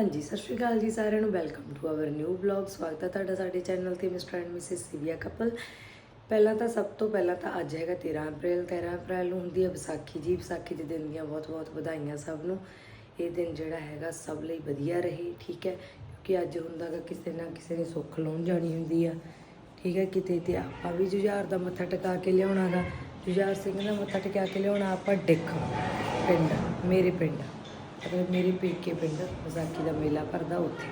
ਹਾਂਜੀ, ਸਤਿ ਸ਼੍ਰੀ ਅਕਾਲ ਜੀ ਸਾਰਿਆਂ ਨੂੰ। Welcome to our new blog ਸਵਾਗਤ ਹੈ ਤੁਹਾਡਾ ਸਾਡੇ ਚੈਨਲ ਤੇ mister and Mrs Sivia couple ਪਹਿਲਾਂ ਤਾਂ ਸਭ ਤੋਂ ਪਹਿਲਾਂ ਤਾਂ ਅੱਜ ਹੈਗਾ 13 ਅਪ੍ਰੈਲ 13 ਅਪ੍ਰੈਲ ਨੂੰ ਹੁੰਦੀ ਹੈ ਵਿਸਾਖੀ ਜੀ। ਵਿਸਾਖੀ ਦੇ ਦਿਨ ਦੀਆਂ ਬਹੁਤ-ਬਹੁਤ ਵਧਾਈਆਂ ਸਭ ਨੂੰ। ਇਹ ਦਿਨ ਜਿਹੜਾ ਹੈਗਾ ਸਭ ਲਈ ਵਧੀਆ ਰਹੇ, ਠੀਕ ਹੈ? ਕਿਉਂਕਿ ਅੱਜ ਹੁੰਦਾਗਾ ਕਿਸੇ ਨਾ ਕਿਸੇ ਨੇ ਸੁੱਖ ਲਾਉਣ ਜਾਣੀ ਹੁੰਦੀ ਆ। ਠੀਕ ਹੈ? ਕਿਤੇ ਤੇ ਆਪਾਂ ਵੀ ਜੁਝਾਰ ਦਾ ਮੱਥਾ ਟਿਕਾ ਕੇ ਲਿਆਉਣਾਗਾ ਜੁਝਾਰ ਸਿੰਘ ਦਾ ਮੱਥਾ ਟਿਕਾ ਕੇ ਲਿਆਉਣਾ ਆਪਾਂ ਡਿੱਖ ਪਿੰਡ, ਮੇਰੇ ਪਿੰਡ। ਮਤਲਬ ਮੇਰੇ ਪੇਕੇ ਪਿੰਡ ਵਿਸਾਖੀ ਦਾ ਮੇਲਾ ਭਰਦਾ ਉੱਥੇ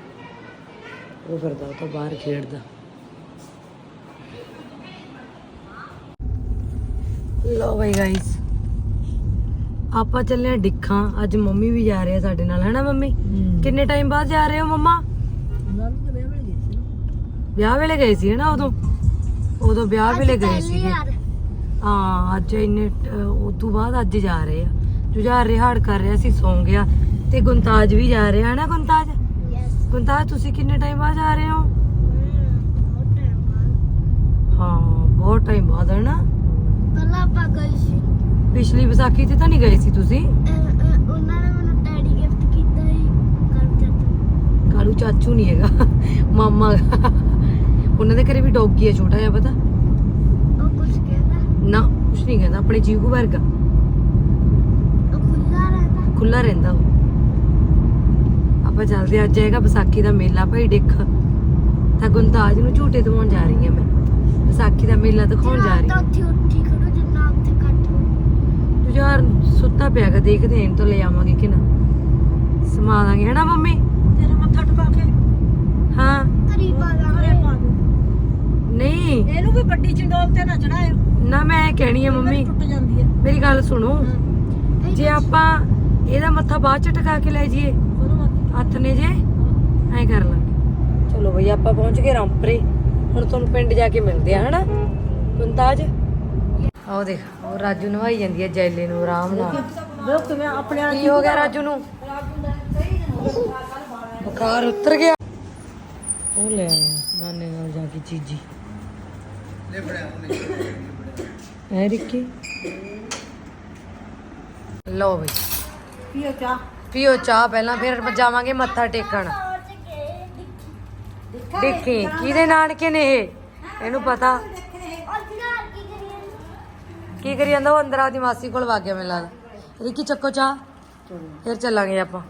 ਉਹ ਫਿਰਦਾ ਉਹ ਤੋਂ ਬਾਹਰ ਖੇਡਦਾ। ਲੋ ਬਈ ਗਾਇਸ ਆਪਾਂ ਚੱਲੇ ਆ ਡਿੱਖਾਂ। ਅੱਜ ਮੰਮੀ ਵੀ ਜਾ ਰਹੇ ਆ ਸਾਡੇ ਨਾਲ ਹੈਨਾ ਮੰਮੀ? ਕਿੰਨੇ ਟਾਈਮ ਬਾਅਦ ਜਾ ਰਹੇ ਹੋ ਮੰਮਾ? ਵਿਆਹ ਵੇਲੇ ਗਏ ਸੀ। ਨਾ ਉਦੋਂ? ਉਦੋਂ ਵਿਆਹ ਵੇਲੇ ਗਏ ਸੀ ਹਾਂ ਅੱਜ ਇੰਨੇ ਉਸ ਤੋਂ ਬਾਅਦ ਅੱਜ ਜਾ ਰਹੇ ਆ। ਜੁਝਾਰ ਰਿਹਾੜ ਕਰ ਰਿਹਾ ਸੀ ਸੌਂ ਗਿਆ। ਤੇ ਗੁੰਤਾਜ ਵੀ ਜਾ ਰਿਹਾ ਹੈ ਨਾ ਗੁੰਤਾਜ? ਗੁੰਤਾਜ ਤੁਸੀਂ ਕਿੰਨੇ ਟਾਈਮ ਬਾਅਦ ਜਾ ਰਹੇ ਹੋ? ਹਾਂ ਬਹੁਤ ਟਾਈਮ ਬਾਅਦ ਹੈ ਨਾ ਪਹਿਲਾਂ ਆਪਾਂ ਗਏ ਸੀ। ਪਿਛਲੀ ਵਿਸਾਖੀ ਤੇ ਤਾਂ ਨਹੀਂ ਗਏ ਸੀ ਤੁਸੀਂ? ਅਹ, ਅਹ, ਉਹਨਾਂ ਨੇ ਮੈਨੂੰ ਟੈਡੀ ਗਿਫਟ ਕੀਤਾ ਸੀ ਕਰ ਦਿੱਤਾ ਕਾਲੂ ਚਾਚੂ ਨਹੀਂ ਹੈਗਾ ਮਾਮਾ ਉਹਨਾਂ ਦੇ ਘਰੇ ਵੀ ਡੌਗੀ ਹੈ ਛੋਟਾ ਜਿਹਾ ਪਤਾ? ਉਹ ਕੁਝ ਕਹਿੰਦਾ। ਨਾ ਕੁਛ ਨਹੀਂ ਕਹਿੰਦਾ ਆਪਣੇ ਜੀਵੂ ਵਰਗਾ। ਉਹ ਖੁੱਲਾ ਰਹਿੰਦਾ। ਖੁੱਲਾ ਰਹਿੰਦਾ ਉਹ। ਆਪਾਂ ਚੱਲਦੇ ਅੱਜ ਹੈਗਾ ਵਿਸਾਖੀ ਦਾ ਮੇਲਾ ਭਾਈ ਡਿੱਖ। ਤਾਂ ਗੁੰਤਾਜ ਨੂੰ ਝੂਟੇ ਦਵਾਉਣ ਜਾ ਰਹੀ ਹਾਂ ਮੈਂ। ਵਿਸਾਖੀ ਦਾ ਮੇਲਾ ਦਿਖਾਉਣ ਜਾ ਰਹੀ ਹਾਂ। ਉੱਥੇ ਉੱਠੀ ਖੜੋ ਜਿੰਨਾ ਉੱਥੇ ਕੱਟ ਹੋ ਯਾਰ ਸੁੱਤਾ ਪਿਆਗਾ ਦੇਖਦੇ ਹਾਂ ਇਹਨੂੰ ਤਾਂ ਲੈ ਆਵਾਂਗੇ ਕਿ ਨਾ। ਸਮਾ ਦਾਂਗੇ ਹੈਨਾ ਮੰਮੀ? ਤੇਰਾ ਮੱਥਾ ਟਿਕਾ ਕੇ। ਹਾਂ। ਨਹੀਂ। ਇਹਨੂੰ ਵੀ ਗੱਡੀ ਚ ਡੋਬ ਤੇ ਨਾ ਚੜਾਇਓ ਨਾ ਮੈਂ ਇਹ ਕਹਿਣੀ ਹੈ ਮੰਮੀ। ਟੁੱਟ ਜਾਂਦੀ ਹੈ। ਮੇਰੀ ਗੱਲ ਸੁਣੋ। ਜੇ ਆਪਾਂ ਇਹਦਾ ਮੱਥਾ ਬਾਅਦ ਚ ਟਿਕਾ ਕੇ ਲੈ ਜਾਈਏ ਹੱਥ ਨੇ ਜੇ ਐਂ ਕਰ ਲਾਂਗੇ ਚਲੋ ਬਈ ਆਪਾਂ ਪਹੁੰਚ ਗਏ ਰਾਮਪਰੇ। ਹੁਣ ਤੁਹਾਨੂੰ ਪਿੰਡ ਜਾ ਕੇ ਮਿਲਦੇ ਆ ਹਨਾ? ਮੁੰਤਾਜ ਆਓ ਦੇਖ ਉਹ ਰਾਜੂ ਨਵਾਈ ਜਾਂਦੀ ਹੈ ਜੈਲੇ ਨੂੰ ਆਰਾਮ ਨਾਲ। ਦੇਖ ਕਿਵੇਂ ਆਪਣੇ ਆਪ ਕੀ ਹੋ ਗਿਆ ਰਾਜੂ ਨੂੰ? ਬੁਖਾਰ ਉਤਰ ਗਿਆ। ਉਹ ਲੈ ਨਾਨੇ ਨਾਲ ਜਾ ਕੇ ਚੀਜੀ। ਐ ਰਿੱਕੀ? ਲਓ ਬਈ। ਪੀਓ ਚਾਹ ਪੀਓ ਚਾਹ ਪਹਿਲਾਂ, ਫਿਰ ਜਾਵਾਂਗੇ ਮੱਥਾ ਟੇਕਣ। ਦੇਖੀ, ਕਿਹਦੇ ਨਾਨਕੇ ਨੇ ਇਹ? ਇਹਨੂੰ ਪਤਾ। ਕੀ ਕਰੀ ਜਾਂਦਾ ਉਹ? ਅੰਦਰ ਆਪਦੀ ਮਾਸੀ ਕੋਲ ਵਗ ਗਿਆ ਮੈਨੂੰ ਲੱਗਦਾ। ਰਿੱਕੀ, ਚੱਕੋ ਚਾਹ। ਫਿਰ ਚੱਲਾਂਗੇ ਆਪਾਂ।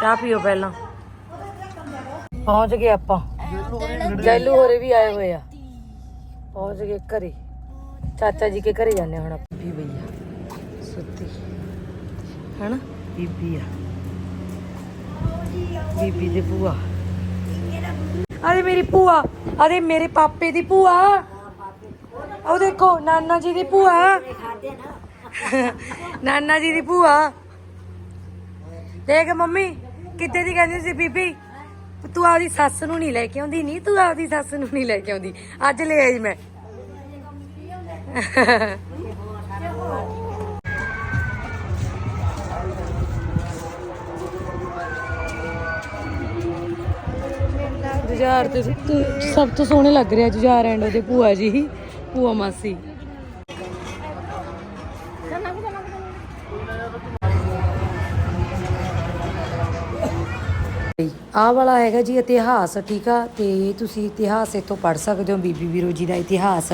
ਚਾਹ ਪੀਓ ਪਹਿਲਾਂ। ਪਹੁੰਚ ਗਏ ਆਪਾਂ। ਜੈਲੂ ਹੋਰੇ ਵੀ ਆਏ ਹੋਏ ਆ। ਪਹੁੰਚ ਗਏ ਘਰੇ। ਚਾਚਾ ਜੀ ਕੇ ਘਰੇ ਜਾਂਦੇ ਹੁਣ ਆਪਾਂ। ਵੀ ਭਈਆ ਸੁੱਤੀ। ਹਨਾ? ਬੀਬੀ ਆ। ਬੀਬੀ ਦੇ ਭੂਆ। ਅਰੇ ਮੇਰੀ ਭੂਆ, ਅਰੇ ਮੇਰੇ ਪਾਪੇ ਦੀ ਭੂਆ। ਉਹ ਦੇਖੋ, ਨਾਨਾ ਜੀ ਦੀ ਭੂਆ। ਨਾਨਾ ਜੀ ਦੀ ਭੂਆ। ਦੇਖ ਮੰਮੀ ਕਿੱਤੇ ਦੀ ਕਹਿੰਦੀ ਸੀ ਬੀਬੀ? ਤੂੰ ਆਪਦੀ ਸੱਸ ਨੂੰ ਨਹੀਂ ਲੈ ਕੇ ਆਉਂਦੀ ਨਹੀਂ ਤੂੰ ਆਪਦੀ ਸੱਸ ਨੂੰ ਨਹੀਂ ਲੈ ਕੇ ਆਉਂਦੀ। ਅੱਜ ਲੈ ਆਈ ਮੈਂ। ਜੁਝਾਰ ਤੇ ਸਭ ਤੋਂ- ਸੋਹਣੇ ਲੱਗ ਰਿਹਾ ਜੁਝਾਰ ਐਂਡ ਉਹਦੇ ਭੂਆ ਜੀ। ਭੂਆ ਮਾਸੀ। ਆਹ ਵਾਲਾ ਹੈਗਾ ਜੀ ਇਤਿਹਾਸ, ਠੀਕ ਆ? ਤੇ ਤੁਸੀਂ ਇਤਿਹਾਸ ਇਥੋਂ ਪੜ ਸਕਦੇ ਹੋ, ਬੀਬੀ ਵੀਰੋ ਜੀ ਦਾ ਇਤਿਹਾਸ।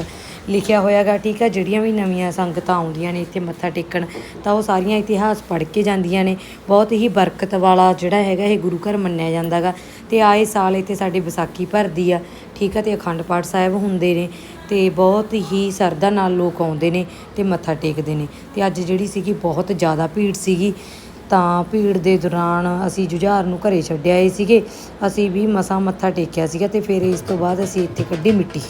ਲਿਖਿਆ ਹੋਇਆਗਾ, ਠੀਕ ਆ? ਜਿਹੜੀਆਂ ਵੀ ਨਵੀਆਂ ਸੰਗਤਾਂ ਆਉਂਦੀਆਂ ਨੇ, ਇੱਥੇ ਮੱਥਾ ਟੇਕਣ, ਤਾਂ ਉਹ ਸਾਰੀਆਂ ਇਤਿਹਾਸ ਪੜ੍ਹ ਕੇ ਜਾਂਦੀਆਂ ਨੇ। ਬਹੁਤ ਹੀ ਬਰਕਤ ਵਾਲਾ ਜਿਹੜਾ ਹੈਗਾ, ਇਹ ਗੁਰੂ ਘਰ ਮੰਨਿਆ ਜਾਂਦਾਗਾ। ਤੇ ਆਏ ਸਾਲ ਇੱਥੇ ਸਾਡੀ ਵਿਸਾਖੀ ਭਰਦੀ ਆ, ਠੀਕ ਆ? ਤੇ ਅਖੰਡ ਪਾਠ ਸਾਹਿਬ ਹੁੰਦੇ ਨੇ, ਤੇ ਬਹੁਤ ਹੀ ਸਰਦਾ ਨਾਲ ਲੋਕ ਆਉਂਦੇ ਨੇ ਤੇ ਮੱਥਾ ਟੇਕਦੇ ਨੇ। ਤੇ ਅੱਜ ਜਿਹੜੀ ਸੀਗੀ, ਬਹੁਤ ਜ਼ਿਆਦਾ ਭੀੜ ਸੀਗੀ। ਤਾਂ ਭੀੜ ਦੇ ਦੌਰਾਨ ਅਸੀਂ ਜੁਝਾਰ ਨੂੰ ਘਰੇ ਛੱਡਿਆ ਆਏ ਸੀਗੇ। ਅਸੀਂ ਵੀ ਮਸਾਂ ਮੱਥਾ ਟੇਕਿਆ ਸੀਗਾ ਤੇ ਫਿਰ ਇਸ ਤੋਂ ਬਾਅਦ ਅਸੀਂ ਇੱਥੇ ਕੱਢੀ ਮਿੱਟੀ।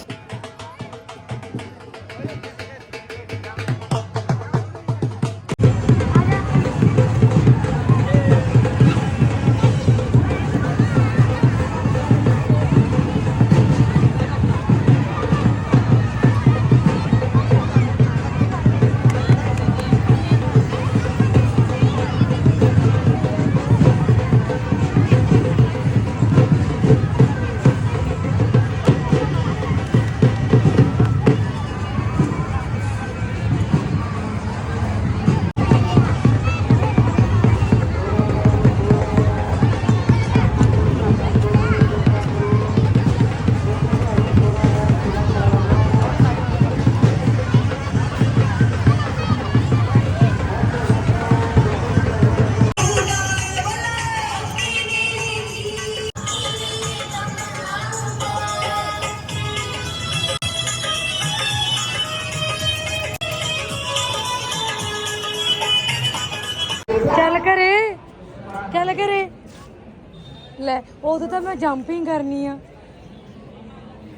ਲੈ ਉਦੋਂ ਤਾਂ ਮੈਂ ਜੰਪਿੰਗ ਕਰਨੀ ਆ।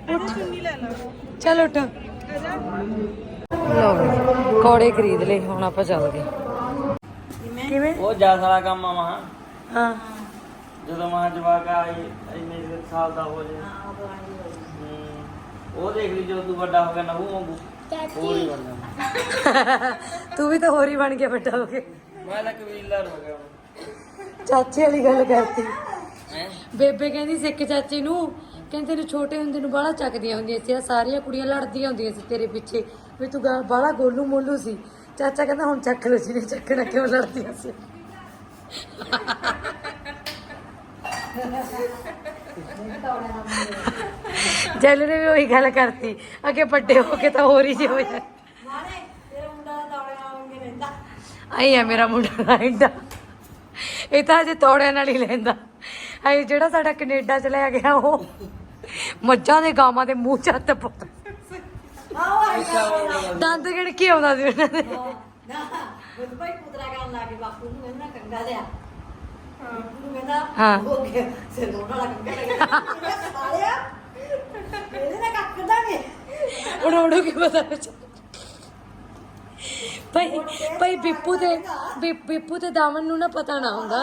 ਉੱਠ ਚਲ ਉੱਠ। ਲਓ ਕੋੜੇ ਖਰੀਦ ਲਏ ਹੁਣ ਆਪਾਂ ਚੱਲਦੇ। ਕਿਵੇਂ? ਉਹ ਜਾ ਸਾਰਾ ਕੰਮ ਆ ਮਹਾ। ਹਾਂ। ਜਦੋਂ ਮਹਾ ਜਵਾਕ ਆ ਇੰਨੇ ਕੁ ਸਾਲ ਦਾ ਹੋ ਜਾਏ ਹੂੰ। ਉਹ ਦੇਖ ਲਈ ਜਦੋਂ ਤੂੰ ਵੱਡਾ ਹੋ ਗਿਆ ਨਵੂ ਵਾਂਗੂ। ਹੋਰ ਹੀ ਬਣ ਜਾਣਾ ਤੂੰ ਵੀ ਤਾਂ ਹੋਰ ਹੀ ਬਣ ਕੇ ਵੱਡਾ ਹੋ ਗਿਆ ਮੈਂ ਤਾਂ ਕਬੀਲਦਾਰ ਹੋ ਗਿਆ ਹੁਣ। ਚਾਚੇ ਵਾਲੀ ਗੱਲ ਕਰਤੀ? ਬੇਬੇ ਕਹਿੰਦੀ ਸਿੱਖ ਚਾਚੇ ਨੂੰ ਕਹਿੰਦੇ ਤੈਨੂੰ ਛੋਟੇ ਹੁੰਦੇ ਨੂੰ ਬਾਹਲਾ ਚੱਕਦੀਆਂ ਹੁੰਦੀਆਂ ਸੀ ਆਹ ਸਾਰੀਆਂ ਕੁੜੀਆਂ ਲੜਦੀਆਂ ਹੁੰਦੀਆਂ ਸੀ ਤੇਰੇ ਪਿੱਛੇ ਵੀ ਤੂੰ ਗਾ- ਬਾਹਲਾ ਗੋਲੂ ਮੋਲੂ ਸੀ। ਚਾਚਾ ਕਹਿੰਦਾ ਹੁਣ ਚੱਕ ਲੋ ਜੀ ਨੇ ਚੱਕਣਾ ਕਿਉਂ ਲੜਦੀਆਂ ਸੀ। ਜੈਲ ਨੇ ਵੀ ਉਹੀ ਗੱਲ ਕਰਤੀ ਅੱਗੇ ਵੱਡੇ ਹੋ ਕੇ ਤਾਂ ਹੋਰ ਹੀ ਜੀ ਹੋ ਜਾਏ ਆਈ ਆ ਮੇਰਾ ਮੁੰਡਾ ਇੰਡਾ ਇਹ ਤਾਂ ਅਜੇ ਤੋੜਿਆਂ ਨਾਲ ਹੀ ਲੈਂਦਾ। ਆਈ ਜਿਹੜਾ ਸਾਡਾ ਕੈਨੇਡਾ ਚ ਲੈ ਗਿਆ ਉਹ ਮੱਝਾਂ ਦੇ ਗਾਵਾਂ ਦੇ ਮੂੰਹ ਚ ਹੱਥ ਦੰਦ ਗਿਣ ਕੇ ਆਉਂਦਾ ਸੀ ਉਹਨਾਂ ਦੇ। ਭਾਈ ਪੁੱਤਰਾ ਕਰਨ ਲੱਗੇ ਬਾਪੂ ਨੂੰ ਕਹਿੰਦਾ ਕੰਗਾ ਲਿਆ। ਨੂੰ ਕਹਿੰਦਾ ਹਾਂ। ਹੋ ਗਿਆ ਸਿਰ ਮੋੜ ਵਾਲਾ ਕੰਗਾ ਲੱਗਿਆ ਸਾਲਿਆ ਇਹਦੇ ਨਾਲ ਕੱਕ ਦਾ ਵੀ ਹੁਣ ਉਹਨੂੰ ਕੀ ਪਤਾ? ਭਾਈ ਭਾਈ ਬਿੱਪੂ ਤੇ ਬਿੱਪੂ ਤੇ ਦਾਮਨ ਨੂੰ ਨਾ ਪਤਾ ਨਾ ਹੁੰਦਾ।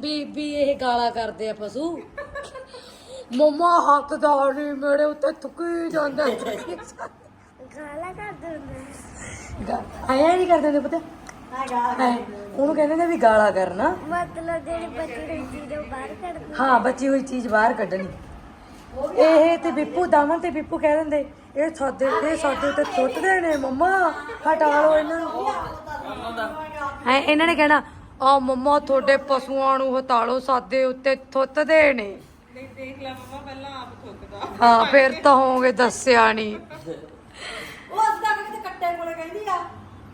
ਵੀ ਵੀ ਇਹ ਗਾਲਾਂ ਕਰਦੇ ਆ ਪਸ਼ੂ। ਮਮਾ ਹੱਥ ਦਾ ਨਹੀਂ ਮੇਰੇ ਉੱਤੇ ਥੁੱਕੀ ਜਾਂਦਾ। ਗਾਲਾਂ ਕਰ ਦਿੰਦੇ ਆਇਆ ਨਹੀਂ ਕਰਦੇ ਹੁੰਦੇ ਪਤਾ। ਉਹਨੂੰ ਕਹਿੰਦੇ ਨੇ ਵੀ ਗਾਲਾਂ ਕਰਨਾ। ਮਤਲਬ ਜਿਹੜੀ ਬੱਚੀ ਹੋਈ ਚੀਜ਼ ਉਹ ਬਾਹਰ ਕੱਢ ਦਿੰਦੇ ਹਾਂ ਬਚੀ ਹੋਈ ਚੀਜ਼ ਬਾਹਰ ਕੱਢਣੀ। ਇਹ ਤੇ ਬਿੱਪੂ ਦਾਮਨ ਤੇ ਬਿੱਪੂ ਕਹਿ ਦਿੰਦੇ ਇਹ ਸੌਦੇ ਇਹ ਸੌਦੇ ਉੱਤੇ ਸੁੱਟਦੇ ਨੇ ਮੰਮਾ ਹਟਾ ਲਓ ਇਹਨਾਂ ਨੂੰ। ਹੈ ਇਹਨਾਂ ਨੇ ਕਹਿਣਾ ਆ ਮੰਮਾ ਤੁਹਾਡੇ ਪਸ਼ੂਆਂ ਨੂੰ ਹਟਾ ਲਓ ਸਾਦੇ ਉੱਤੇ ਥੁੱਤਦੇ ਨੇ। ਦੇਖ ਲੈ ਮਮਾ ਪਹਿਲਾਂ ਆਪ ਥੁੱਕਦਾ ਹਾਂ ਫਿਰ ਤਾਂ ਹੋਗੇ ਦੱਸਿਆ ਨਹੀਂ ਉਹ ਅੱਜ ਤੱਕ ਕਿਤੇ ਕੱਟੇ ਕੋਲੇ ਕਹਿੰਦੀ ਆ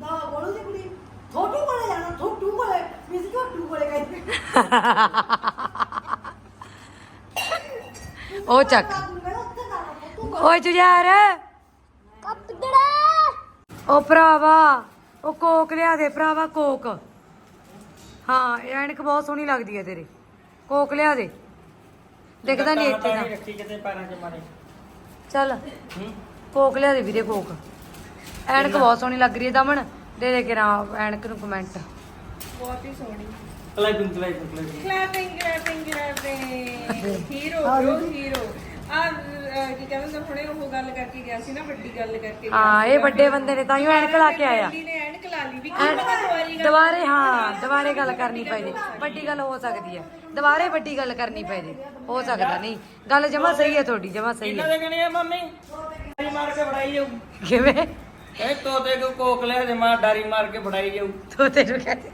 ਨਾ ਬੋਲੂ ਦੀ ਕੁੜੀ। ਥੋਟੂ ਕੋਲੇ ਜਾਣਾ ਥੋਟੂ ਕੋਲੇ। ਮਿਸ ਥੋਟੂ ਕੋਲੇ ਕਹਿੰਦੀ। ਉਹ ਚੱਕ। ਓਏ ਜੁਝਾਰ। ਕੱਪੜਾ ਉਹ ਭਰਾਵਾ ਉਹ ਕੋਕ ਲਿਆ ਦੇ ਭਰਾਵਾ ਕੋਕ। ਹਾਂ ਇਹ ਐਨਕ ਬਹੁਤ ਸੋਹਣੀ ਲੱਗਦੀ ਹੈ ਤੇਰੇ। ਕੋਕ ਲਿਆ ਦੇ। ਦਿਖਦਾ ਨਹੀਂ ਇੱਥੇ ਤਾਂ। ਤਾਂ ਰੱਖੀ ਕਿਤੇ ਪੈਰਾਂ 'ਚ ਮਾਰੇ। ਚੱਲ। ਹੂੰ। ਕੋਕ ਲਿਆ ਦੇ ਵੀਰੇ ਕੋਕ। ਐਨਕ ਬਹੁਤ ਸੋਹਣੀ ਲੱਗ ਰਹੀ ਹੈ ਦਮਨ। ਦੇ ਦੇ ਕੇ ਨਾ ਐਨਕ ਨੂੰ ਕਮੈਂਟ ਬਹੁਤ ਹੀ ਸੋਹਣੀ। Clapping clapping clapping clapping clapping hero hero ਆ ਕੀ ਕਹਿੰਦੇ ਹੁਣੇ ਉਹ ਗੱਲ ਕਰਕੇ ਗਿਆ ਸੀ ਨਾ ਵੱਡੀ ਗੱਲ ਕਰਕੇ ਹਾਂ ਇਹ ਵੱਡੇ ਬੰਦੇ ਨੇ ਤਾਂ ਹੀ ਐਨਕ ਲਾ ਕੇ ਆਇਆ। ਦਿੱਲੀ ਨੇ ਐਨਕ ਲਾ ਲਈ ਵੀ ਕੀ ਪਤਾ ਦੁਆਰੀ ਗੱਲ ਦੁਬਾਰੇ ਹਾਂ ਦੁਬਾਰੇ ਗੱਲ ਕਰਨੀ ਪੈ ਜੇ। ਵੱਡੀ ਗੱਲ ਹੋ ਸਕਦੀ ਹੈ। ਦੁਬਾਰੇ ਵੱਡੀ ਗੱਲ ਕਰਨੀ ਪੈ ਜੇ। ਹੋ ਸਕਦਾ ਨਹੀਂ। ਗੱਲ ਜਮਾ ਸਹੀ ਹੈ ਤੁਹਾਡੀ ਜਮਾ ਸਹੀ ਇਹਨਾਂ ਹੈ। ਦੇ ਕਹਣੀ ਆ ਮੰਮੀ? ਡਾਰੀ ਮਾਰ ਕੇ ਫੜਾਈ ਜਾਊ। ਕਿਵੇਂ? ਇਹ ਤੋਤੇ ਕੋ ਕੋਕ ਲਿਆ ਦੇ ਮਾਂ ਡਾਰੀ ਮਾਰ ਕੇ ਫੜਾਈ ਜਾਊ। ਤੋ ਤੈਨੂੰ ਕਹਿੰਦੇ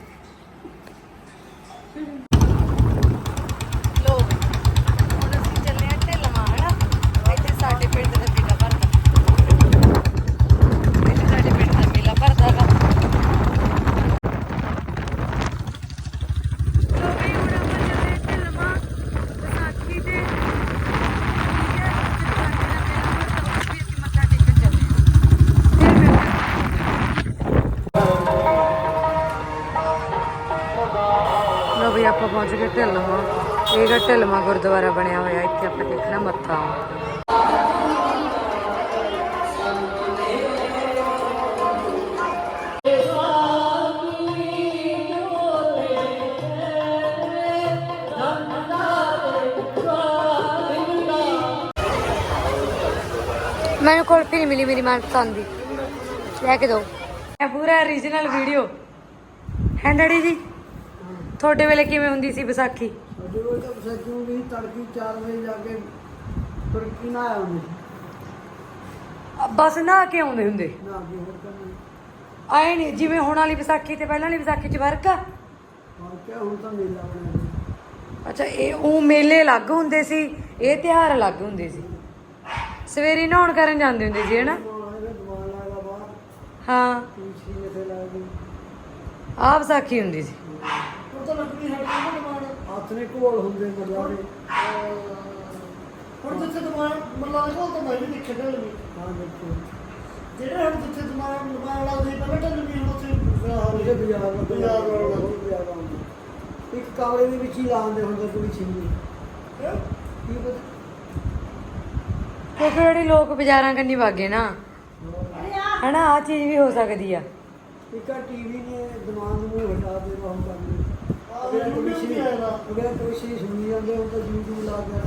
ਗੁਰਦੁਆਰਾ ਬਣਿਆ ਹੋਇਆ, ਇੱਥੇ ਆਪਾਂ ਦੇਖਣਾ ਮੱਥਾ। ਮੈਨੂੰ ਕੁਲਫੀ ਨਹੀਂ ਮਿਲੀ, ਮੇਰੀ ਮਨਪਸੰਦ ਦੀ। ਲੈ ਕੇ ਦਿਓ ਇਹ ਪੂਰਾ origignal ਵੀਡੀਓ ਹੈ ਡੈਡੀ ਜੀ? ਤੁਹਾਡੇ ਵੇਲੇ ਕਿਵੇਂ ਹੁੰਦੀ ਸੀ ਵਿਸਾਖੀ? ਸੱਜੂ ਵੀ ਤੜਕੀ 4 ਵਜੇ ਜਾ ਕੇ ਤੁਰਕੀ ਨਾ ਆਇਆ ਉਹਨੇ? ਬਸ ਨਹਾ ਕੇ ਆਉਂਦੇ ਹੁੰਦੇ। ਨਾ ਕੀ ਹੋਰ ਕਰਨਾ ਆਏ ਨਹੀਂ ਜਿਵੇਂ ਹੁਣ ਵਾਲੀ ਵਿਸਾਖੀ ਤੇ ਪਹਿਲਾਂ ਵਾਲੀ ਵਿਸਾਖੀ ਚ ਫ਼ਰਕ ਆ? ਹੋਰ ਕਿਆ ਹੁਣ ਤਾਂ ਮੇਲਾ ਬਣਿਆ ਅੱਛਾ ਇਹ ਉਹ ਮੇਲੇ ਅਲੱਗ ਹੁੰਦੇ ਸੀ ਇਹ ਤਿਉਹਾਰ ਅਲੱਗ ਹੁੰਦੇ ਸੀ। ਸਵੇਰੇ ਨਹਾਉਣ ਕਰਨ ਜਾਂਦੇ ਹੁੰਦੇ ਸੀ ਹਨਾ? ਇਹਦਾ ਬਾਹਰ। ਹਾਂ। ਲਾ ਆਹ ਵਿਸਾਖੀ ਹੁੰਦੀ ਸੀ। ਉਹ ਤਾਂ ਲੱਕੜੀ ਹਟ ਗਈ ਦੁਕਾਨ ਹੱਥ ਨੇ ਕੋਲ ਹੁੰਦੇ ਮਰਲਾਰੇ ਹੁਣ ਜਿੱਥੇ ਦੁਕਾਨ ਮੱਲਾ ਦੇ ਕੋਲ ਤਾਂ ਮੈਂ ਵੀ ਦੇਖਿਆ ਢਿੱਲ ਵੀ ਹਾਂ ਦੇਖੋ। ਜਿਹੜੇ ਹੁਣ ਜਿੱਥੇ ਦੁਕਾਨ ਦੁਕਾਨ ਲੱਗਦੀ ਪਹਿਲਾਂ ਢਿੱਲ ਵੀ ਉੱਥੇ ਉਹਦੇ ਬਾਜ਼ਾਰ ਦਾ ਬਾਜ਼ਾਰ ਵਾਲਾ ਬਾਜ਼ਾਰ ਆਉਂਦਾ ਇੱਕ ਕਾਲੇ ਦੇ ਵਿੱਚ ਹੀ ਲਾਉਂਦੇ ਹੁੰਦੇ ਕੋਈ ਛਿੰਨੀ ਕੀ ਪਤਾ? ਕਿਉਂਕਿ ਜਿਹੜੇ ਲੋਕ ਬਾਜ਼ਾਰਾਂ ਕੰਨੀ ਵਾਗੇ ਨਾ ਹਨਾ ਆ ਚੀਜ਼ ਵੀ ਹੋ ਸਕਦੀ ਆ। ਇੱਕ ਆ ਟੀਵੀ ਨੇ ਦਿਮਾਗ ਨੂੰ ਹਟਾ ਦੇ ਬਹੁਤ ਸੁਣੀ ਜਾਂਦੇ ਤਾਂ YouTube ਲਾ ਕੇ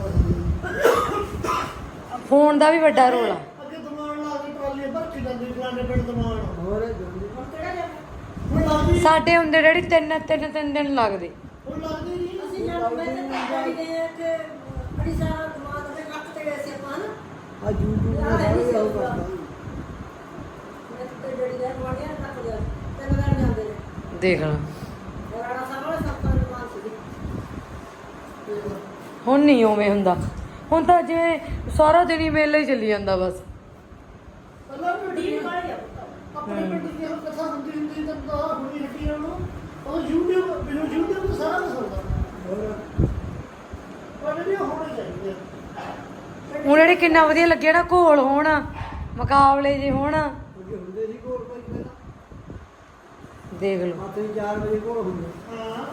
ਫੋਨ ਦਾ ਵੀ ਵੱਡਾ ਰੋਲ ਆ। ਅੱਗੇ ਦਮਾਨ ਲਾ ਕੇ ਟਰਾਲੀ ਭਰ ਕੇ ਜਾਂਦੀ ਫਲਾਣੇ ਪਿੰਡ ਦਮਾਨ ਹੋਰ ਜਲਦੀ ਹੁਣ ਲੱਗਦੀ ਸਾਡੇ ਹੁੰਦੇ ਡੈਡੀ ਤਿੰਨ ਤਿੰਨ ਤਿੰਨ ਦਿਨ ਲੱਗਦੇ। ਹੁਣ ਲੱਗਦੀ ਨਹੀਂ। ਅਸੀਂ ਜਦ ਮੈਂ ਤੇ ਡੈਡੀ ਗਏ ਕਿ ਬੜੀ ਸਾਰਾ ਦਿਮਾਗ ਤੇ ਰੱਖ ਤੇ ਗਏ ਸੀ ਆਪਾਂ ਨਾ। ਆ YouTube ਨੇ ਸਾਰੇ ਉਹ ਕਰਦਾ। ਮੈਂ ਤੇ ਡੈਡੀ ਗਏ ਵਾੜਿਆ ਰੱਖ ਲਿਆ ਤਿੰਨ ਦਿਨ ਜਾਂਦੇ ਨੇ। ਦੇਖ ਲਾ ਰਾਣਾ ਸਾਹਿਬ ਵਾਲੇ ਸਭ ਤੋਂ ਦਿਮਾਗ ਸੀ ਹੁਣ ਨਹੀਂ ਉਵੇਂ ਹੁੰਦਾ। ਹੁਣ ਤਾਂ ਜਿਵੇਂ ਸਾਰਾ ਦਿਨ ਹੀ ਮੇਲਾ ਹੀ ਚੱਲੀ ਜਾਂਦਾ ਬਸ। ਪਹਿਲਾਂ ਵੀ ਡੀਪ ਵੱਡੀ ਵਾਲੇ ਆ ਆਪਣੇ ਪਿੰਡ ਦੀ ਉਹ ਕਥਾ ਹੁੰਦੀ ਹੁੰਦੀ ਤਾਂ ਤਾਂ ਹੁਣੀ ਹੱਟੀਆਂ ਨੂੰ ਉਹ YouTube ਮੈਨੂੰ YouTube ਤੇ ਸਾਰਾ ਕੁਝ ਹੁੰਦਾ ਹੋਰ ਪਰ ਇਹ ਹੋਣੇ ਚਾਹੀਦੇ ਆ। ਹੁਣ ਜਿਹੜੇ ਕਿੰਨਾ ਵਧੀਆ ਲੱਗਿਆ ਨਾ ਘੋਲ ਹੋਣ ਮੁਕਾਬਲੇ ਜੇ ਹੋਣ। ਹੁੰਦੇ ਸੀ ਪਹਿਲਾਂ। ਦੇਖ ਲਓ। ਰਾਤੀ 4 ਵਜੇ ਕੋਲ ਹੁੰਦੇ। ਹਾਂ।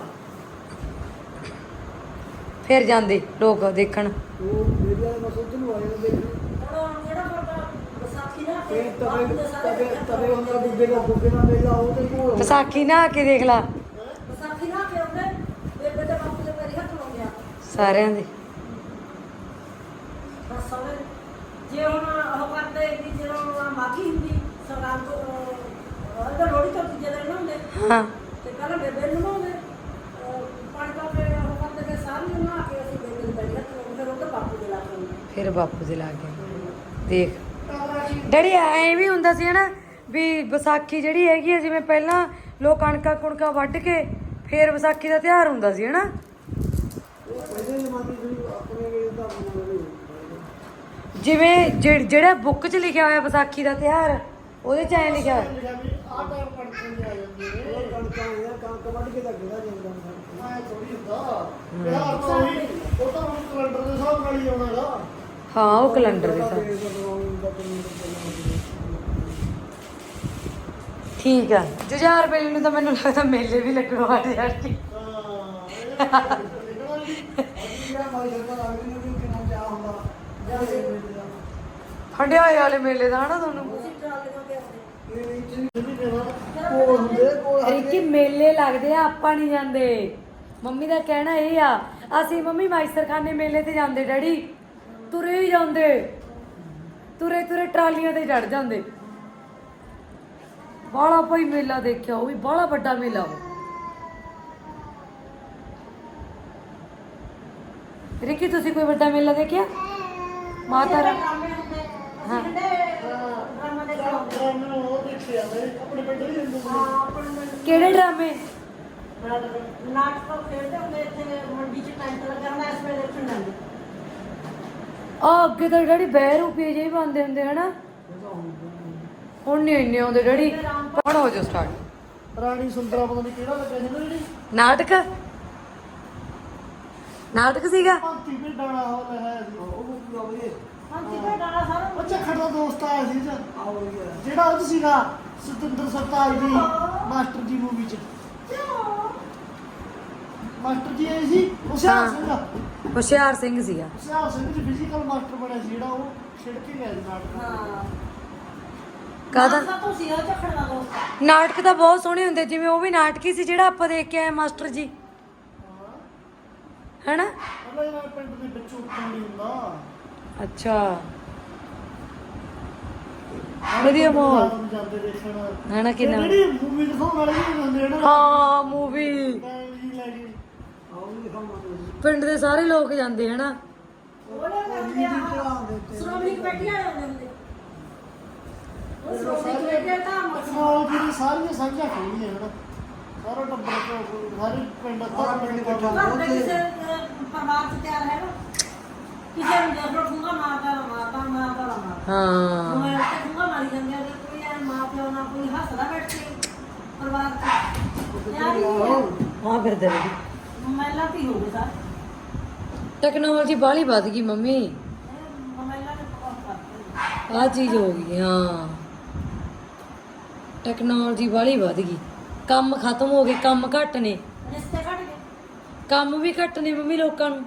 ਫਿਰ ਜਾਂਦੇ ਲੋਕ ਦੇਖਣ। ਉਹ ਮੇਰੇ ਵਾਲੇ ਬਸ ਉੱਧਰ ਨੂੰ ਆਏ ਨੇ ਦੇਖਣੇ ਇਹ ਤਵੇ ਤਵੇ ਤਵੇ ਹੁੰਦਾ ਗੁੱਗੇ ਦਾ ਗੁੱਗੇ ਦਾ ਮੇਲਾ ਉਹ ਤੇ ਕੋਲ ਵਿਸਾਖੀ ਨਾ ਕੇ ਦੇਖ ਲਾ। ਵਿਸਾਖੀ ਨਾ ਕਿ ਉਹਨੇ ਬੇਬੇ ਦੇ ਬਾਪੂ ਦੇ ਪੈਰੀ ਹੱਥ ਲਾਉਂਦੇ ਆ। ਸਾਰਿਆਂ ਦੇ। ਜੇ ਹੁਣ ਉਹ ਕਰਦੇ ਵੀ ਜਦੋਂ ਮਾਗੀ ਹੁੰਦੀ ਸਰਕਾਰ ਤੋਂ ਉਹਦਾ ਲੋੜੀ ਤੋਂ ਦੂਜੇ ਦਿਨ ਨਹਾਉਂਦੇ ਹਾਂ। ਤੇ ਪਹਿਲਾਂ ਬੇਬੇ ਨੂੰ ਨਹਾਉਂਦੇ ਪਾਣੀ ਪਾ ਕੇ ਉਹ ਕਰਦੇ ਕਿ ਸਾਰੀ ਨੂੰ ਨਹਾ ਕੇ ਅਸੀਂ ਬੇਬੇ ਦੇ ਪੈਰੀ ਹੱਥ ਲਾਉਂਦੇ ਫਿਰ ਉਹਦਾ ਬਾਪੂ ਦੇ ਲਾ ਕੇ ਆਉਂਦੇ ਫਿਰ ਬਾਪੂ ਦੇ ਲਾਗੇ ਦੇਖ। ਡੈਡੀ, ਐ ਵੀ ਹੁੰਦਾ ਸੀ ਹਨਾ ਵੀ ਵਿਸਾਖੀ ਜਿਹੜੀ ਹੈਗੀ ਜਿਵੇਂ ਪਹਿਲਾਂ ਲੋਕ ਕਣਕਾਂ ਕੁਣਕਾਂ ਵੱਢ ਕੇ ਫਿਰ ਵਿਸਾਖੀ ਦਾ ਤਿਉਹਾਰ ਹੁੰਦਾ ਸੀ ਹਨਾ? ਉਹ ਜਿਵੇਂ ਜਿਹੜਾ ਬੁੱਕ 'ਚ ਲਿਖਿਆ ਹੋਇਆ ਵਿਸਾਖੀ ਦਾ ਤਿਉਹਾਰ, ਉਹਦੇ 'ਚ ਐ ਲਿਖਿਆ ਹੋਇਆ। ਮੈਂ ਥੋੜੀ ਹੁੰਦਾ ਬਿਹਾਰ ਉਹ ਤਾਂ ਹੁਣ ਕੈਲੰਡਰ ਦੇ ਹਿਸਾਬ ਨਾਲ ਹੀ। ਆਉਣਾ ਹਾਂ, ਉਹ ਕੈਲੰਡਰ ਦੇ ਸਾਥ ਠੀਕ ਆ। ਜੁਝਾਰ ਵੇਲੇ ਨੂੰ ਤਾਂ ਮੈਨੂੰ ਲੱਗਦਾ ਮੇਲੇ ਵੀ ਲੱਗਣ ਵਾਲੇ ਆ ਜੀ ਹੰਡਿਆਏ ਵਾਲੇ ਮੇਲੇ ਦਾ ਹਨਾ ਤੁਹਾਨੂੰ? ਰਿੱਕੀ ਮੇਲੇ ਲੱਗਦੇ ਆ, ਆਪਾਂ ਨਹੀਂ ਜਾਂਦੇ। ਮੰਮੀ ਦਾ ਕਹਿਣਾ ਇਹ ਆ, ਅਸੀਂ ਮੰਮੀ ਮਾਈਸਰਖਾਨੇ ਮੇਲੇ ਤੇ ਜਾਂਦੇ, ਡੈਡੀ। ਤੁਰੇ ਹੀ ਜਾਂਦੇ। ਤੁਰੇ ਤੁਰੇ ਟਰਾਲੀਆਂ ਤੇ ਚੜ ਜਾਂਦੇ। ਬਾਲਾ ਭਾਈ ਮੇਲਾ ਦੇਖਿਆ ਉਹ ਵੀ ਬਾਲਾ ਵੱਡਾ ਮੇਲਾ ਉਹ ਰਿੱਕੀ ਤੁਸੀਂ ਕੋਈ ਵੱਡਾ ਮੇਲਾ ਦੇਖਿਆ? ਮਾਤਾ ਰਾ ਹਾਂ। ਆਪਣੇ ਕਿਹੜੇ ਡਰਾਮੇ? ਨਾਟਕ ਖੇਡਦੇ ਹੁੰਦੇ ਇੱਥੇ ਮੰਡੀ 'ਚ ਟੈਂਟ ਲੱਗਾ ਹੁੰਦਾ ਇਸ ਵੇਲੇ ਦੇਖਣ ਜਾਂਦੇ। ਆ ਅੱਗੇ ਤਾਂ ਡੈਡੀ ਬਹਿ ਰੁਪਏ ਜਿਹੇ ਬੰਦੇ ਹੁੰਦੇ ਹਨਾ? ਹੁਣ ਨਹੀਂ ਇੰਨੇ ਆਉਂਦੇ ਡੈਡੀ। ਹੁਣ ਹੋ ਜਾ ਸਟਾਰਟ ਰਾਣੀ ਸੁੰਦਰਾ ਪਤਾ ਨਹੀਂ ਕਿਹੜਾ ਲੱਗਿਆ ਸੀ ਨਾ ਜਿਹੜੀ। ਨਾਟਕ? ਨਾਟਕ ਸੀਗਾ? ਭਾਂਤੀ ਵੀ ਡਾਣਾ ਹੋ ਰਿਹਾ ਸੀ ਉਹ ਕੀ ਹੋਵੇ ਹਾਂਜੀ ਤੇ ਡਾਲਾ ਸਾਰਾ ਉਹ ਝੱਖੜ ਦਾ ਦੋਸਤ ਆਇਆ ਸੀ ਜਾਂ। ਜਿਹੜਾ ਉਹ 'ਚ ਸੀਗਾ ਸਤਿੰਦਰ ਸਰਤਾਜ ਦੀ ਮਾਸਟਰ ਜੀ ਮੂਵੀ ਚ। ਮਾਸਟਰ ਜੀ ਆਏ ਸੀ ਹੁਸ਼ਿਆਰ ਸਿੰਘ। ਹੁਸ਼ਿਆਰ ਸਿੰਘ ਸੀਗਾ ਹੁਸ਼ਿਆਰ ਸਿੰਘ ਜੀ ਫਿਜ਼ੀਕਲ ਮਾਸਟਰ ਬਣਿਆ ਸੀ ਜਿਹੜਾ ਉਹ ਛਿੜ ਕੇ ਗਿਆ ਸੀ ਨਾਟਕ। ਹਾਂ। ਕਾਹਦਾ? ਮਾਸਾ ਤੋਂ ਸੀ ਉਹ ਝਖੜ ਦਾ ਦੋਸਤ ਨਾਟਕ ਤਾਂ ਬਹੁਤ ਸੋਹਣੇ ਹੁੰਦੇ ਜਿਵੇਂ ਉਹ ਵੀ ਨਾਟਕੀ ਸੀ ਜਿਹੜਾ ਆਪਾਂ ਦੇਖ ਕੇ ਆਏ ਮਾਸਟਰ ਜੀ। ਹੈਨਾ? ਪਹਿਲਾਂ ਇਹਨਾਂ ਪਿੰਡ ਦੇ ਵਿੱਚ ਉੱਠਣ ਨਹੀਂ ਹੁੰਦਾ। ਅੱਛਾ। ਵਧੀਆ ਮਾਹੌਲ ਜਾਂਦੇ ਦੇਖਣ। ਹੈਨਾ ਕਿੰਨਾ ਜਿਹੜੀ ਮੂਵੀ ਦਿਖਾਉਣ ਵਾਲੇ ਵੀ ਨੇ ਹਾਂ ਮੂਵੀ ਮੈਂ ਜੀ ਲੈ ਕੇ ਆਓ ਨਹੀਂ ਖਾਵਾਂਗੇ ਪਿੰਡ ਦੇ ਸਾਰੇ ਲੋਕ ਜਾਂਦੇ ਹਨਾ? ਉਹਨੇ ਕਰਦੇ ਆ ਸ਼੍ਰੋਮਣੀ ਕਮੇਟੀ ਵਾਲੇ ਹੁੰਦੇ ਹੁੰਦੇ। ਉਹ ਸ਼੍ਰੋਮਣੀ ਕਮੇਟੀ ਦਾ ਮਸਲਾ ਟੈਕਨੋਲੋਜੀ ਦੀ ਸਾਰੀਆਂ ਸਾਂਝਾਂ ਖੋਲੀਆਂ ਹਨ। ਸਾਰਾ ਟੱਬਰ ਤੋਂ ਸਾਰੇ ਪਿੰਡ ਦਾ ਪਿੰਡ ਇਕੱਠਾ ਘਰ ਦੇ ਕਿਸੇ ਅਹ, ਪਰਿਵਾਰ ਚ ਤਿਆਰ ਹੈ ਨਾ? ਕਿਸੇ ਨੂੰ ਦੇਖ ਲੋ ਠੂੰਗਾ ਮਾਰਦਾ ਮਾਰਦਾ ਮਾਰਦਾ ਮਾਰਦਾ ਹਾਂ। ਮੈਂ ਤੇ ਠੂੰਗਾ ਮਾਰੀ ਜਾਂਦੇ ਆ ਕੋਈ ਐ ਮਾਂ ਪਿਓ ਨਾਲ ਕੋਈ ਹੱਸਦਾ ਬੈਠ ਕੇ ਪਰਿਵਾਰ ਚ। ਹਾਂ ਫਿਰ ਹੋ ਗਏ ਸਰ ਟੈਕਨੋਲੋਜੀ ਬਾਹਲੀ ਵੱਧ ਗਈ ਮੰਮੀ। ਮਹਿਲਾ ਨੇ ਬਹੁਤ ਕਰਤੇ ਆ ਚੀਜ਼ ਹੋ ਗਈ ਹਾਂ। ਟੈਕਨੋਲੋਜੀ ਬਾਹਲੀ ਵੱਧ ਗਈ। ਕੰਮ ਖਤਮ ਹੋ ਗਏ ਕੰਮ ਘੱਟ ਨੇ। ਰਿਸ਼ਤੇ ਘਟ ਗਏ। ਕੰਮ ਵੀ ਘੱਟ ਨੇ ਮੰਮੀ ਲੋਕਾਂ ਨੂੰ।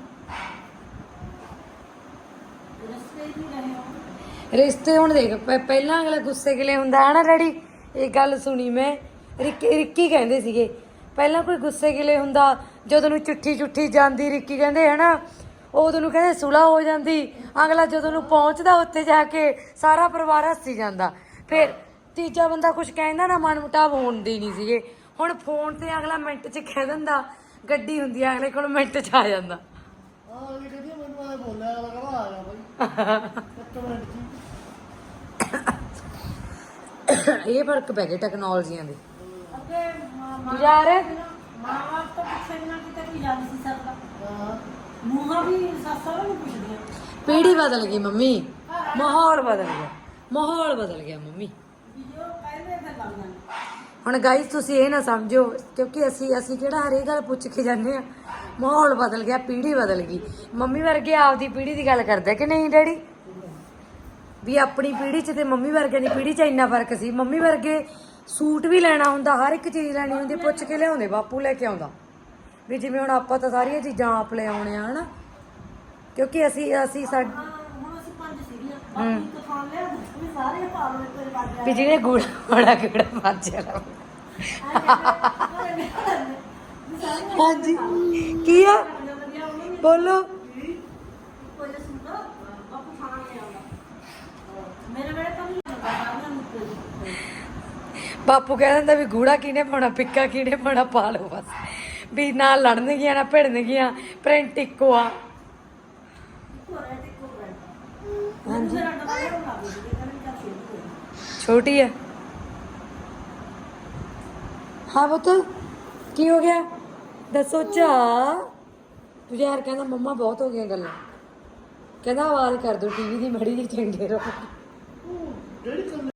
ਰਸਤੇ ਹੀ ਨਹੀਂ ਰਹੇ ਹੋ ਰਿਸ਼ਤੇ ਹੁਣ ਦੇਖ ਪ- ਪਹਿਲਾਂ ਅਗਲਾ ਗੁੱਸੇ ਗਿਲੇ ਹੁੰਦਾ ਹੈ ਨਾ ਡੈਡੀ? ਇਹ ਗੱਲ ਸੁਣੀ ਮੈਂ। ਰਿੱਕੀ ਰਿੱਕੀ ਕਹਿੰਦੇ ਸੀਗੇ ਪਹਿਲਾਂ ਕੋਈ ਗੁੱਸੇ ਗਿਲੇ ਹੁੰਦਾ ਜਦੋਂ ਨੂੰ ਚਿੱਠੀ ਚੁੱਠੀ ਜਾਂਦੀ ਰਿੱਕੀ ਕਹਿੰਦੇ ਹੈ ਨਾ ਉਦੋਂ ਨੂੰ ਕਹਿੰਦੇ ਸੁਲਾ ਹੋ ਜਾਂਦੀ। ਅਗਲਾ ਜਦੋਂ ਨੂੰ ਪਹੁੰਚਦਾ ਉੱਥੇ ਜਾ ਕੇ ਸਾਰਾ ਪਰਿਵਾਰ ਹੱਸੀ ਜਾਂਦਾ। ਫਿਰ ਤੀਜਾ ਬੰਦਾ ਕੁਝ ਕਹਿੰਦਾ ਨਾ ਮਨ ਮੁਟਾਵ ਹੋਣ ਦੀ ਨਹੀਂ ਸੀਗੇ। ਹੁਣ ਫੋਨ ਤੇ ਅਗਲਾ ਮਿੰਟ 'ਚ ਕਹਿ ਦਿੰਦਾ ਗੱਡੀ ਹੁੰਦੀ ਆ ਅਗਲੇ ਕੋਲ ਮਿੰਟ 'ਚ ਆ ਜਾਂਦਾ। ਇਹ ਕਹਿੰਦੀ ਆ, ਮੈਨੂੰ ਐ ਬੋਲਿਆ ਅਗਲਾ ਕਹਿੰਦਾ ਆ ਜਾ ਬਾਈ। ਇੱਕ ਮਿੰਟ ਜੀ। ਇਹ ਫ਼ਰਕ ਪੈ ਗਿਆ ਟੈਕਨੋਲੋਜੀਆਂ ਦੇ। ਅੱਗੇ ਯਾਰ ਬਾਪ ਤੋਂ ਪਿੱਛੇ ਬਿਨਾ ਕਿਤੇ ਵੀ ਜਾਂਦੀ ਸੀ ਸਰਦਾ ਹਾਂ। ਨੂੰਹਾਂ ਵੀ ਸੱਸਾਂ ਨੂੰ ਪੁੱਛਦੀਆਂ। ਪੀੜੀ ਬਦਲ ਗਈ ਮੰਮੀ। ਮਾਹੌਲ ਬਦਲ ਗਿਆ। ਮਾਹੌਲ ਬਦਲ ਗਿਆ ਮੰਮੀ। ਵੀ ਜੋ ਹੁਣ ਗਾਈਸ ਤੁਸੀਂ ਇਹ ਨਾ ਸਮਝੋ ਕਿਉਂਕਿ ਅਸੀਂ ਅਸੀਂ ਕਿਹੜਾ ਹਰੇਕ ਗੱਲ ਪੁੱਛ ਕੇ ਜਾਂਦੇ ਆ ਮਾਹੌਲ ਬਦਲ ਗਿਆ ਪੀੜੀ ਬਦਲ ਗਈ। ਮੰਮੀ ਵਰਗੇ ਆਪਦੀ ਪੀੜੀ ਦੀ ਗੱਲ ਕਰਦੇ ਕਿ ਨਹੀਂ ਡੈਡੀ? ਵੀ ਆਪਣੀ ਪੀੜੀ 'ਚ ਤੇ ਮੰਮੀ ਵਰਗੇ ਦੀ ਪੀੜੀ 'ਚ ਇੰਨਾ ਫ਼ਰਕ ਸੀ। ਮੰਮੀ ਵਰਗੇ ਸੂਟ ਵੀ ਲੈਣਾ ਹੁੰਦਾ ਹਰ ਇੱਕ ਚੀਜ਼ ਲੈਣੀ ਹੁੰਦੀ ਪੁੱਛ ਕੇ ਲਿਆਉਂਦੇ ਬਾਪੂ ਲੈ ਕੇ ਆਉਂਦਾ। ਵੀ ਜਿਵੇਂ ਹੁਣ ਆਪਾਂ ਤਾਂ ਸਾਰੀਆਂ ਚੀਜ਼ਾਂ ਆਪ ਲੈ ਆਉਣੇ ਆ ਹਨਾ? ਕਿਉਂਕਿ ਅਸੀਂ ਅਸੀਂ ਸਾਡੇ ਹੁਣ ਅਸੀਂ ਪੰਜ ਸੀਗੀਆਂ। ਬਾਕੀ ਇੱਕ ਥਾਂ ਲਿਆ ਵੀ ਸਾਰੇ ਪਾ ਲਓ ਇੱਕ ਵਾਰ ਵੱਜ ਵੀ ਜਿਹਨੇ ਗੂੜਾ ਹਾਂਜੀ। ਕੀ ਆ? ਬੋਲੋ ਕੋਈ ਸੁਣਦਾ ਬਾਪੂ ਖਾਣਾ ਨਹੀਂ ਆਉਂਦਾ ਮੇਰੇ ਵੇਲੇ ਤਾਂ ਨਹੀਂ ਲੱਗਦਾ ਸਾਰਿਆਂ ਨੂੰ ਕੋਈ ਬਾਪੂ ਕਹਿ ਦਿੰਦਾ ਵੀ ਗੂੜਾ ਕਿਹਨੇ ਪਾਉਣਾ, ਪਿੱਕਾ ਕਿਹਨੇ ਪਾਉਣਾ, ਪਾ ਲਓ ਬਸ। ਵੀ ਨਾ ਲੜਨਗੀਆਂ ਨਾ ਭਿੜਨਗੀਆਂ ਪ੍ਰਿੰਟ ਇੱਕੋ ਆ। ਹਾਂਜੀ। ਛੋਟੀ ਆ। ਹਾਂ ਪੁੱਤ, ਕੀ ਹੋ ਗਿਆ? ਦੱਸੋ ਚਾ ਤੂੰ ਯਾਰ ਕਹਿੰਦਾ ਮੰਮਾ ਬਹੁਤ ਹੋ ਗਈਆਂ ਗੱਲਾਂ। ਕਹਿੰਦਾ ਆਵਾਜ਼ ਕਰ ਦੋ, ਟੀਵੀ ਦੀ ਮੜੀ ਜਿਹੀ ਚੰਗੇ ਰਹੋ।